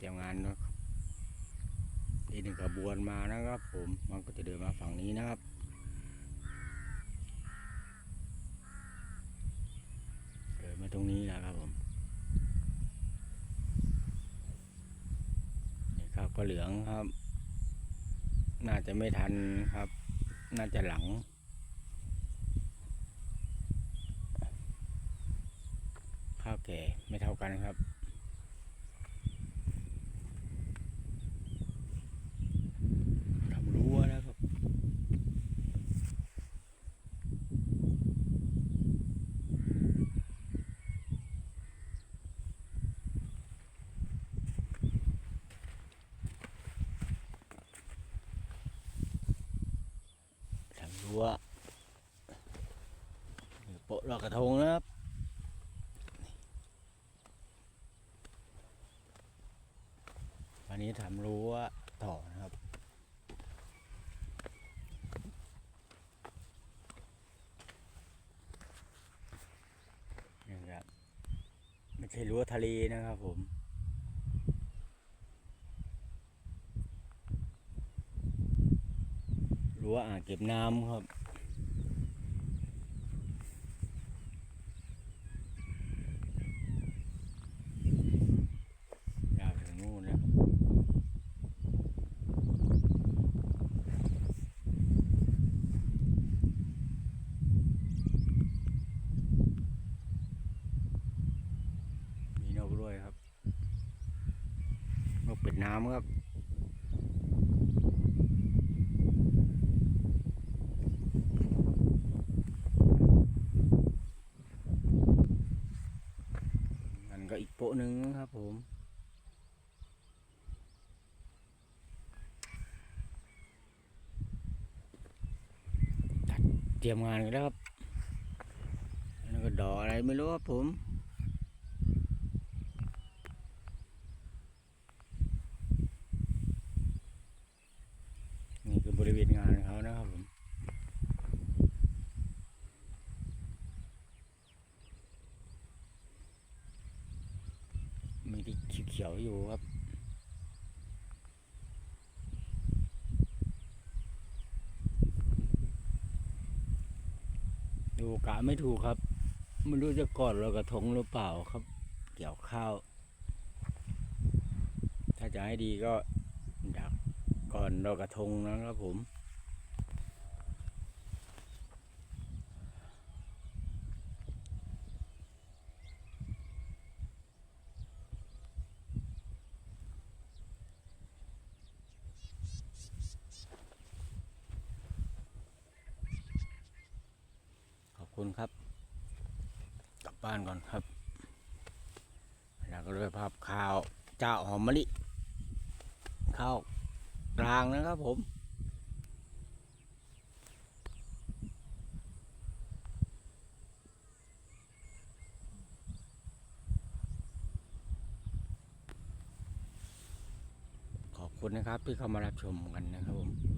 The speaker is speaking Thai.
เตรียมงานนะครับอีกหนึ่งขบวนมานะครับผมมันก็จะเดินมาฝั่งนี้นะครับเดินมาตรงนี้นะครับผมนี่ครับก็เหลืองครับ น่าจะไม่ทันครับ น่าจะหลังข้าวแก่ไม่เท่ากันครับ ทำรั้วนะครับัวโปะลอยกระทงนะครับวันนี้ทำรั้วต่อนะครับนี่ครับไม่ใช่รั้วทะเลนะครับผม รั้วอ่างเก็บน้ำครับ ยาวถึงนู่นนะครับมีนกด้วยครับ นกเป็ดน้ำครับ นั่นก็อีกโปะ หนึ่งครับผมตัดเตรียมงานกันแล้วครับแล้วก็ดอกอะไรไม่รู้ครับผม นี่คือบริเวณงานของเขานะครับผม มีที่เขียวๆอยู่ครับดูกะไม่ถูกครับไม่รู้จะกอนเรากระทงหรือเปล่าครับ เกี่ยวข้าว ถ้าจะให้ดีก็ดักก่อนเรากระทงนะครับผม คุณครับ กลับบ้านก่อนครับ แล้วก็เลยภาพข้าวเจ้าหอมมะลิข้าวกลางนะครับผมขอบคุณนะครับที่เข้ามารับชมกันนะครับผม